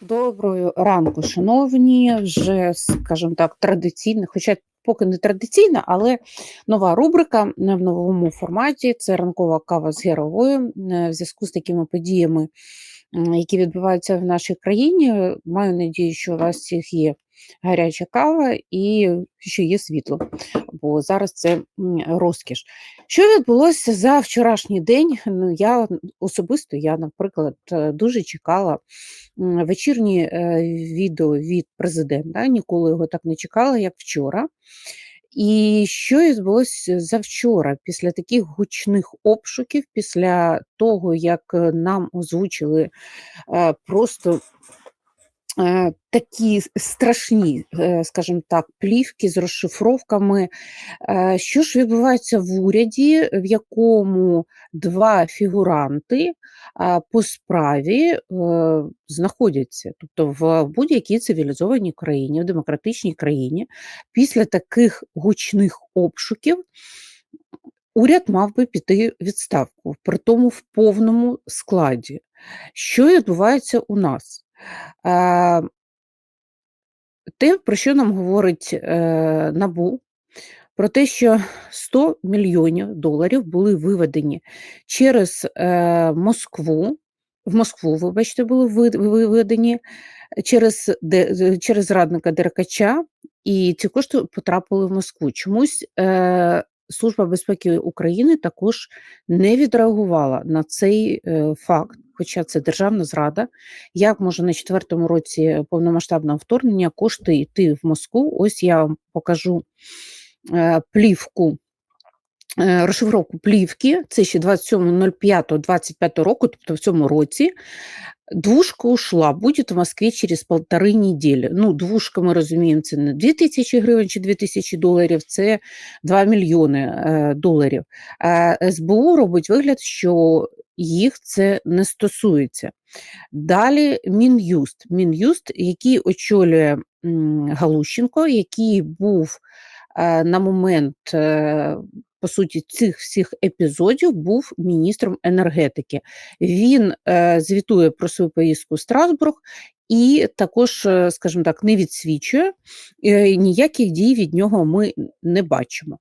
Доброго ранку, шановні. Вже, скажімо так, традиційна, хоча поки не традиційна, але нова рубрика в новому форматі. Це ранкова кава з геровою. Е, В зв'язку з такими подіями, які відбуваються в нашій країні. Маю надію, що у вас всіх є гаряча кава і що є світло, бо зараз це розкіш. Що відбулося за вчорашній день? Ну, я особисто, я, наприклад, е, дуже чекала вечірні е, відео від президента. Ніколи його так не чекала, як вчора. І що відбулося завчора, після таких гучних обшуків, після того, як е, нам озвучили е, просто такі страшні, е, скажімо так, плівки з розшифровками. Що ж відбувається в уряді, в якому два фігуранти по справі знаходяться, тобто в будь-якій цивілізованій країні, в демократичній країні, після таких гучних обшуків. Уряд мав би піти відставку, при тому в повному складі. Що відбувається у нас? Е, те, про що нам говорить е, НАБУ, про те, що 100 мільйонів доларів були виведені через е, Москву, в Москву, вибачте, були виведені через, через радника Деркача, і ці кошти потрапили в Москву. Чомусь е, Служба безпеки України також не відреагувала на цей е, факт, хоча це державна зрада. Як може на четвертому році повномасштабного вторгнення кошти йти в Москву? Ось я вам покажу е, плівку. е, Розшифровку плівки, це ще 27.05.25 року, тобто в цьому році, двушка ушла, будет в Москве через полторы недели. Ну, двушка, ми розуміємо, це не 2000 гривень чи 2000 доларів, це 2 мільйони е, доларів. СБУ робить вигляд, що їх це не стосується. Далі Мін'юст. Мін'юст, який очолює Галущенко, який був е, на момент, е, по суті, цих всіх епізодів, був міністром енергетики. Він е, звітує про свою поїздку в Страсбург і також, е, скажімо так, не відсвічує. Е, ніяких дій від нього ми не бачимо.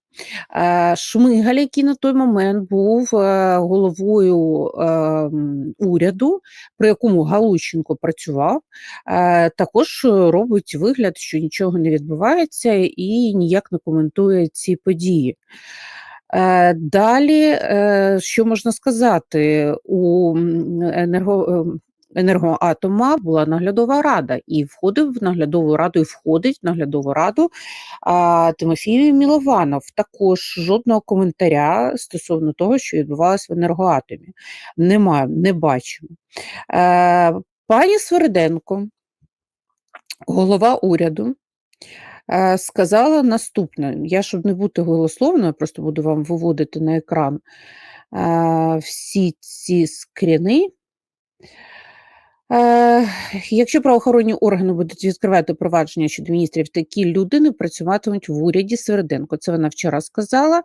Е, Шмигаль, який на той момент був головою е, уряду, при якому Галущенко працював, також робить вигляд, що нічого не відбувається і ніяк не коментує ці події. Далі, що можна сказати, у енерго, ем, енергоатома була наглядова рада, і входив в наглядову раду, і входить в наглядову раду а, Тимофій Мілованов. Також жодного коментаря стосовно того, що відбувалося в енергоатомі. Немає, не бачимо. Е, Пані Свериденко, голова уряду, е, сказала наступне. Я, щоб не бути голословною, просто буду вам виводити на екран е, всі ці скріни. Е, якщо правоохоронні органи будуть відкривати провадження щодо міністрів, такі люди не працюватимуть в уряді Сверденко. Це вона вчора сказала.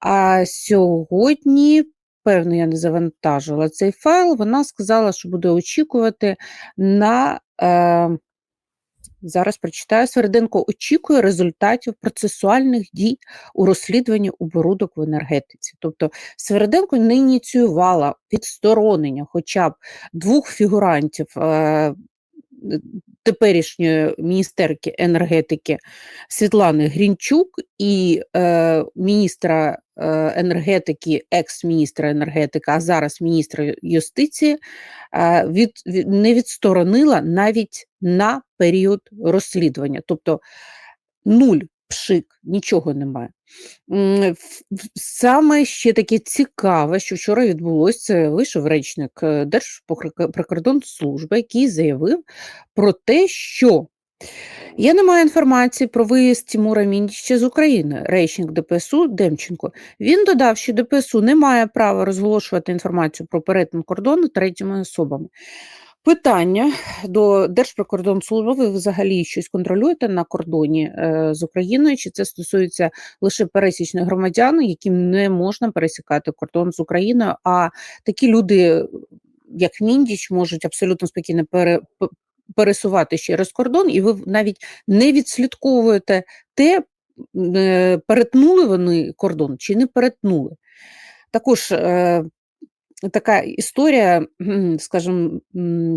А сьогодні, певно, я не завантажила цей файл. Вона сказала, що буде очікувати на. Е, Зараз прочитаю. Сверденко очікує результатів процесуальних дій у розслідуванні оборудок в енергетиці. Тобто Сверденко не ініціювала відсторонення хоча б двох фігурантів е, теперішньої міністерки енергетики Світлани Грінчук і е, міністра е, енергетики, екс-міністра енергетики, а зараз міністра юстиції, е, від, від, не відсторонила навіть на період розслідування. Тобто нуль пшик, нічого немає. Саме ще таке цікаве, що вчора відбулося, це вийшов речник е, Держприкордонслужби, який заявив про те, що я не маю інформації про виїзд Тимура Міндіча з України, речник ДПСУ Демченко. Він додав, що ДПСУ не має права розголошувати інформацію про перетин кордону третіми особами. Питання до Держприкордонслужби, ви взагалі щось контролюєте на кордоні е, з Україною? Чи це стосується лише пересічних громадян, яким не можна пересікати кордон з Україною? А такі люди, як Міндіч, можуть абсолютно спокійно пере, пересувати через кордон, і ви навіть не відслідковуєте те, е, перетнули вони кордон чи не перетнули. Також е, така історія, скажімо,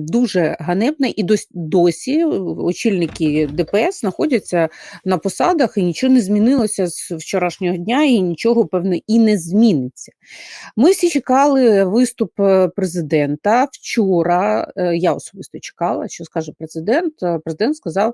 дуже ганебна, і досі очільники ДПС знаходяться на посадах, і нічого не змінилося з вчорашнього дня, і нічого, певно, і не зміниться. Ми всі чекали виступ е, президента вчора. Е, я особисто чекала, що скаже президент. Президент сказав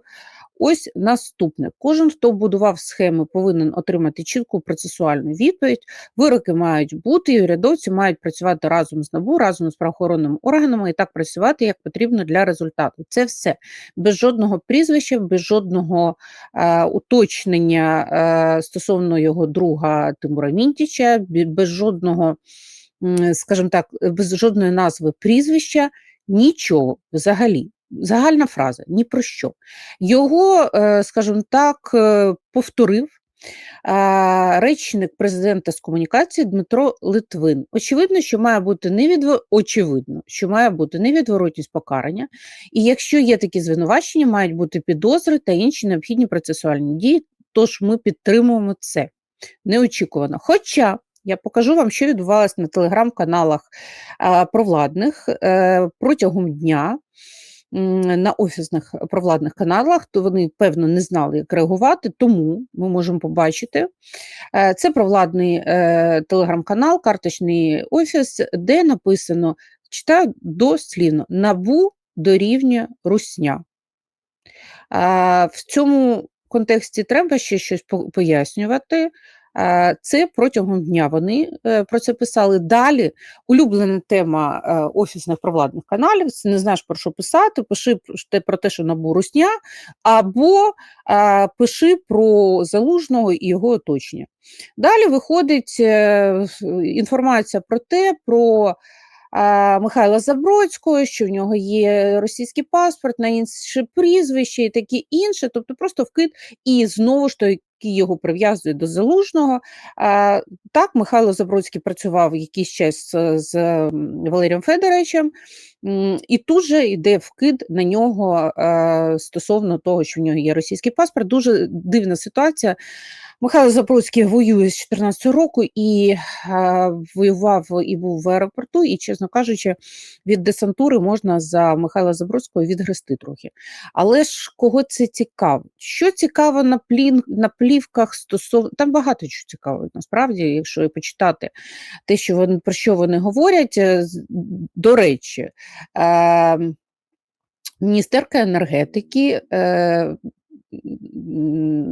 Ось наступне: кожен, хто будував схеми, повинен отримати чітку процесуальну відповідь. Вироки мають бути, і урядовці мають працювати разом з НАБУ, разом з правоохоронними органами і так працювати, як потрібно для результату. Це все без жодного прізвища, без жодного е, уточнення е, стосовно його друга Тимура Мінтіча, без жодного, скажімо так, без жодної назви прізвища, нічого взагалі загальна фраза ні про що. Його, е, скажімо так, е, повторив речник президента з комунікації Дмитро Литвин. Очевидно, що має бути невідво... очевидно, що має бути невідворотність покарання, і якщо є такі звинувачення, мають бути підозри та інші необхідні процесуальні дії. Тож ми підтримуємо це неочікувано. Хоча я покажу вам, що відбувалося на телеграм-каналах провладних е, протягом дня на офісних провладних каналах, то вони, певно, не знали, як реагувати, тому ми можемо побачити. Е, це провладний е, телеграм-канал, карточний офіс, де написано: читаю дослівно набу дорівнює русня. В цьому контексті треба ще щось пояснювати. Це протягом дня вони е, про це писали. Далі улюблена тема е, офісних провладних каналів. Це не знаєш про що писати, пиши про те, що набу русня, або пиши про залужного і його оточення. Далі виходить е, інформація про те, про Михайла Забродського, що в нього є російський паспорт, на інше прізвище і таке інше, тобто просто вкид і знову ж той його прив'язує до залужного. Так, Михайло Забродський працював якийсь час з Валерієм Федоровичем, і тут же йде вкид на нього стосовно того, що в нього є російський паспорт. Дуже дивна ситуація. Михайло Запорозький воює з 14 року і е, воював і був в аеропорту, і, чесно кажучи, від десантури можна за Михайла Забродського відгрести трохи. Але ж кого це цікаво? Що цікаво на плін, на плівках стосовно там багато чого цікавого, насправді, якщо почитати те, що вони про що вони говорять, е, до речі. Е, Міністерка енергетики е,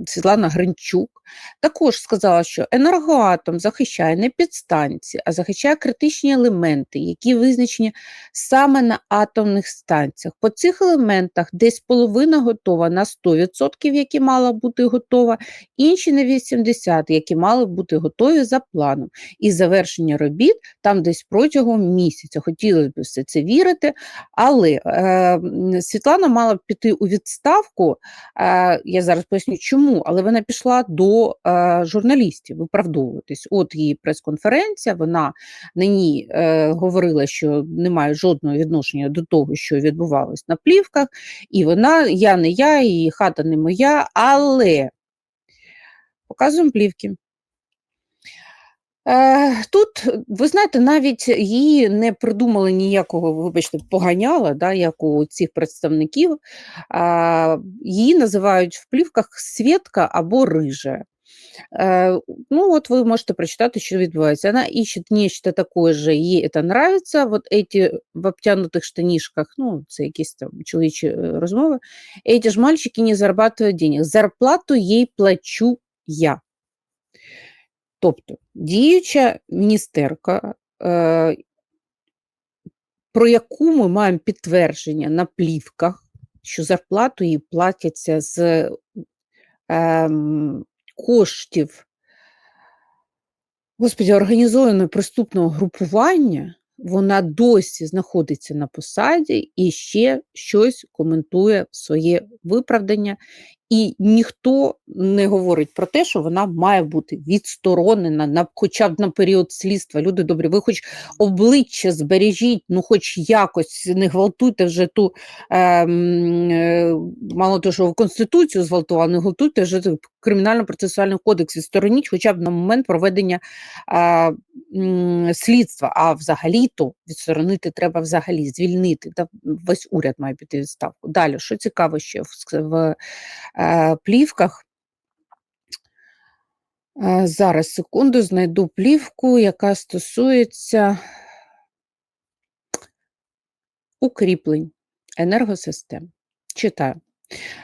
Світлана Гринчук також сказала, що енергоатом захищає не підстанції, а захищає критичні елементи, які визначені саме на атомних станціях. По цих елементах десь половина готова на 100%, які мала бути готова, інші на 80%, які мали бути готові за планом. І завершення робіт там десь протягом місяця. Хотілося б все це вірити, але е, Світлана мала піти у відставку. Е, я зараз поясню, чому, але вона пішла до е, журналістів виправдовуватись. От її прес-конференція, вона на ній е, говорила, що не має жодного відношення до того, що відбувалось на плівках, і вона, я не я, і хата не моя, але показуємо плівки. Е, тут, ви знаєте, навіть її не придумали ніякого, вибачте, поганяла, да, як у цих представників. Її називають в плівках свідка або рижа. Е, ну, от ви можете прочитати, що відбувається. Вона ищет нечто такое же, їй це нравится. Вот эти в обтянутих штанишках, ну, це якісь там чоловічі е, розмови, эти ж мальчики не зарабатывают денег. Зарплату їй плачу я. Тобто діюча міністерка, е, про яку ми маємо підтвердження на плівках, що зарплату їй платяться з е, коштів господі, організованого преступного групування, вона досі знаходиться на посаді і ще щось коментує своє виправдання І ніхто не говорить про те, що вона має бути відсторонена на хоча б на період слідства. Люди добрі, ви хоч обличчя збережіть, ну хоч якось не гвалтуйте вже ту ем, е, мало того, що в Конституцію зґвалтували, не гвалтуйте вже кримінально-процесуальний кодекс відстороніть хоча б на момент проведення е, слідства. А взагалі-то відсторонити треба взагалі, звільнити. Та весь уряд має піти відставку. Далі, що цікаво ще в, в плівках. Е, Зараз секунду знайду плівку, яка стосується укріплень энергосистем. Читаю.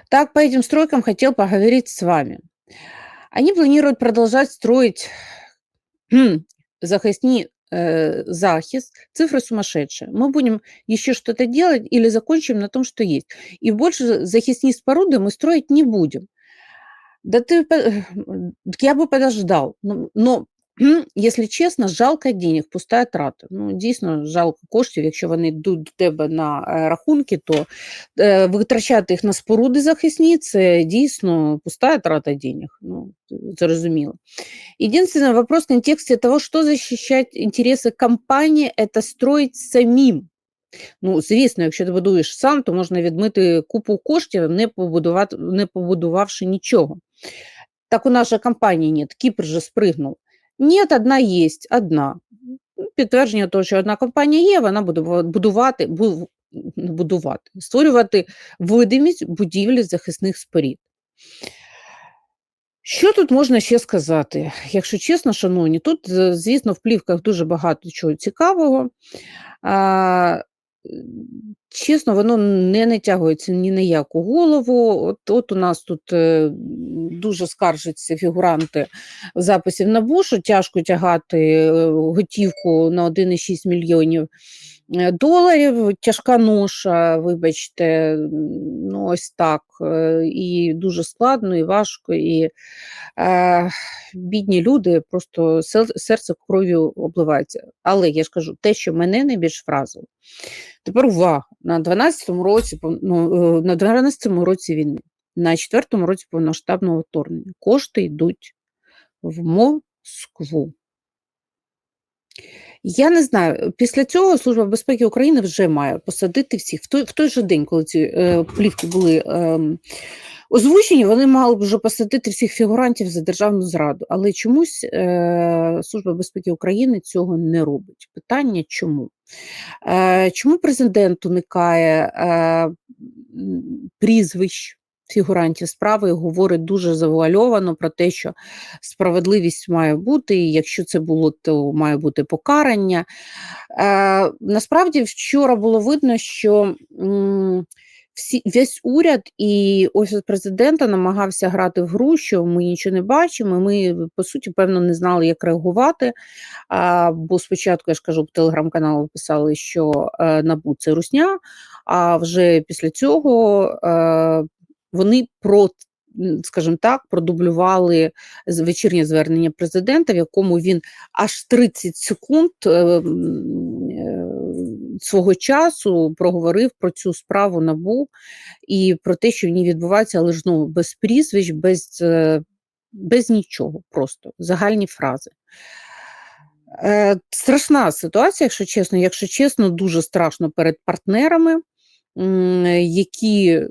Так, по этим стройкам хотел поговорить с вами. Они планируют продолжать строить хм, захисни э, захист, цифры сумасшедшие. Мы будем еще что-то делать или закончим на том, что есть. И больше захисни споруды мы строить не будем. Да ты, по- так я бы подождал. Ну, Но, кхм, якщо чесно, жалко денег, пуста трата. Ну, дійсно, жалко коштів, якщо вони йдуть до тебе на е, рахунки, то е, витрачати їх на споруди захисні, це дійсно пуста трата денег. Ну, зрозуміло. Единственный вопрос в контексте того, что защищать интересы компании, это строить самим. Ну, звісно, якщо ти будуєш сам, то можна відмити купу коштів, не, побудувати, не побудувавши нічого. Так у нас же компанії нет, Кіпр же спригнув. Нет, одна є, одна. Ну, Підтвердження того, що одна компанія є, вона буде будувати, бу- будувати, створювати видимість будівлі захисних спорід. Що тут можна ще сказати? Якщо чесно, шановні, тут, звісно, в плівках дуже багато чого цікавого. Чесно, воно не натягується ні на яку голову. От, от у нас тут е, дуже скаржаться фігуранти записів НАБУ, що тяжко тягати е, готівку на 1,6 мільйонів е, доларів. Тяжка ноша, вибачте, ну ось так. І дуже складно, і важко, і е, бідні люди просто серце кров'ю обливається. Але я ж кажу, те, що мене найбільш вразило. Тепер увага, на 12-му році, ну, е, на 12-му році війни, на 4-му році повноштабного вторгнення кошти йдуть в Москву. Я не знаю, після цього Служба безпеки України вже має посадити всіх. В той, в той же день, коли ці е, плівки були ем, озвучені, вони мали б вже посадити всіх фігурантів за державну зраду. Але чомусь е, Служба безпеки України цього не робить. Питання чому? Е, чому президент уникає е, прізвищ? Фігурантів справи і говорить дуже завуальовано про те, що справедливість має бути, і якщо це було, то має бути покарання. Е, насправді, вчора було видно, що всі, весь уряд і офіс президента намагався грати в гру, що ми нічого не бачимо. Ми, по суті, певно, не знали, як реагувати. А, бо спочатку, я ж кажу, по телеграм-каналу писали, що е, НАБУ це русня, а вже після цього е, вони про, м, скажімо так, продублювали вечірнє звернення президента, в якому він аж 30 секунд е, свого часу проговорив про цю справу НАБУ і про те, що в ній відбувається, але ну, без прізвищ, без, е, без нічого, просто загальні фрази. Е, страшна ситуація, якщо чесно. Якщо чесно, дуже страшно перед партнерами, які,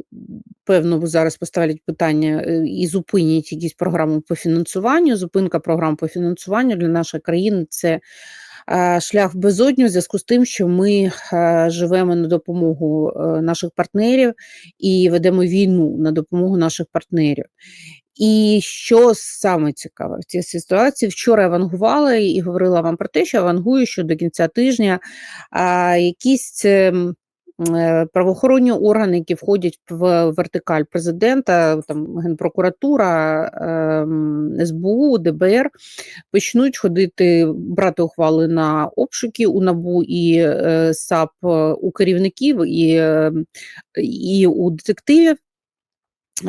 певно, зараз поставлять питання е, і зупинять якісь програми по фінансуванню. Зупинка програм по фінансуванню для нашої країни це е, шлях безодню в зв'язку з тим, що ми е, живемо на допомогу е, наших партнерів і ведемо війну на допомогу наших партнерів. І що саме цікаве в цій ситуації, вчора я вангувала і говорила вам про те, що я вангую, що до кінця тижня якісь ем, е, правоохоронні органи, які входять в вертикаль президента, там Генпрокуратура, ем, СБУ, ДБР, почнуть ходити, брати ухвали на обшуки у НАБУ і е, САП е, у керівників і, е, і у детективів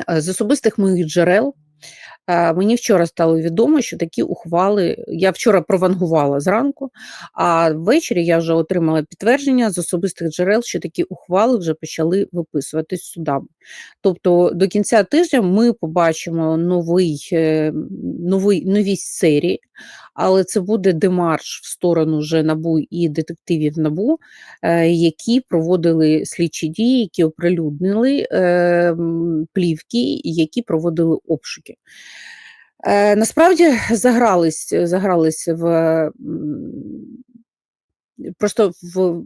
е, з особистих моїх джерел. Е, мені вчора стало відомо, що такі ухвали я вчора провангувала зранку, а ввечері я вже отримала підтвердження з особистих джерел, що такі ухвали вже почали виписуватись судами. Тобто до кінця тижня ми побачимо новий, е, новий, нові серії, але це буде демарш в сторону вже НАБУ і детективів НАБУ, е, які проводили слідчі дії, які оприлюднили е, плівки, які проводили обшуки. Е, насправді загрались, загрались в просто в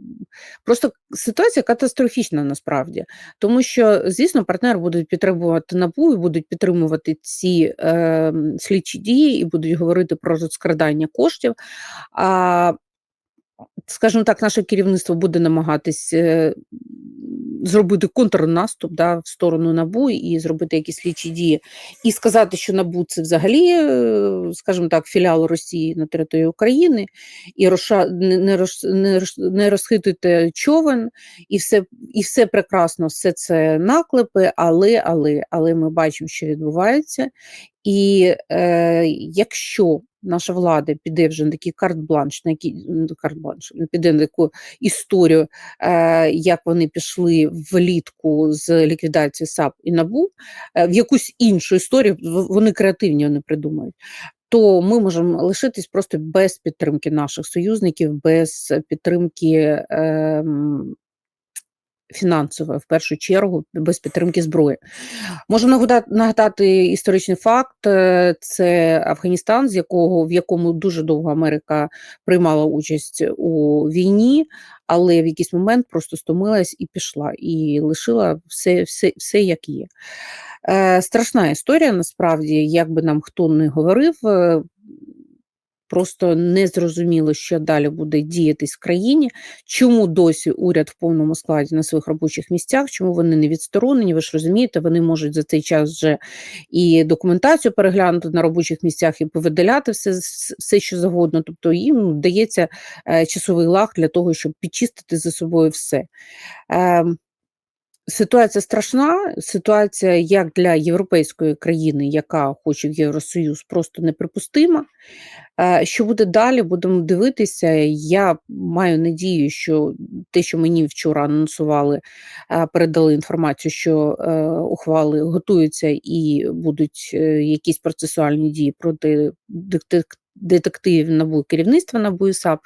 просто ситуація катастрофічна насправді, тому що, звісно, партнери будуть підтримувати НАБУ і будуть підтримувати ці е, слідчі дії і будуть говорити про розкрадання коштів. А скажімо так, наше керівництво буде намагатись е, зробити контрнаступ да, в сторону НАБУ і зробити якісь слідчі дії, і сказати, що НАБУ це взагалі, е, скажімо так, філіал Росії на території України, і не, не, роз- не розхитуйте човен, і все, і все прекрасно, все це наклепи, але, але, але ми бачимо, що відбувається. І е, якщо наша влада піде вже на такий карт-бланш, на який ну, карт-бланш, піде на таку історію, е, як вони пішли влітку з ліквідації САП і НАБУ, е, в якусь іншу історію, вони креативні вони придумають. То ми можемо лишитись просто без підтримки наших союзників, без підтримки ем, фінансової, в першу чергу, без підтримки зброї. Можу нагадати, історичний факт: е, це Афганістан, з якого в якому дуже довго Америка приймала участь у війні, але в якийсь момент просто стомилась і пішла, і лишила все, все, все як є. Е, страшна історія, насправді, як би нам хто не говорив. Просто не зрозуміло, що далі буде діятись в країні, чому досі уряд в повному складі на своїх робочих місцях, чому вони не відсторонені. Ви ж розумієте, вони можуть за цей час вже і документацію переглянути на робочих місцях і повидаляти все, все що завгодно. Тобто їм дається е, часовий лаг для того, щоб підчистити за собою все. Ем, Ситуація страшна, ситуація як для європейської країни, яка хоче в Євросоюз, просто неприпустима. Е, Що буде далі, будемо дивитися. Я маю надію, що те, що мені вчора анонсували, е, передали інформацію, що е, ухвали готуються і будуть якісь процесуальні дії проти детективів НАБУ керівництва НАБУ і САП,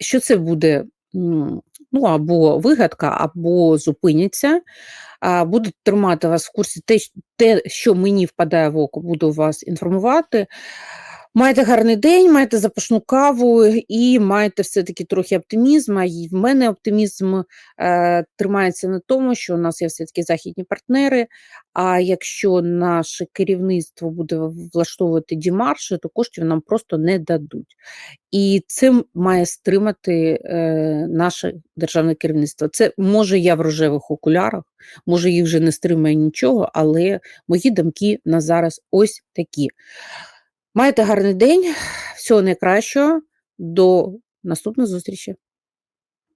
що це буде ну, або вигадка, або зупиняться. Буду тримати вас в курсі те, те, що мені впадає в око, буду вас інформувати. Майте гарний день, майте запашну каву і майте все-таки трохи оптимізму. І в мене оптимізм е, тримається на тому, що у нас є все-таки західні партнери. А якщо наше керівництво буде влаштовувати дімарші, то коштів нам просто не дадуть. І це має стримати е, наше державне керівництво. Це може я в рожевих окулярах, може їх вже не стримає нічого, але мої думки на зараз ось такі. Маєте гарний день, всього найкращого, до наступної зустрічі.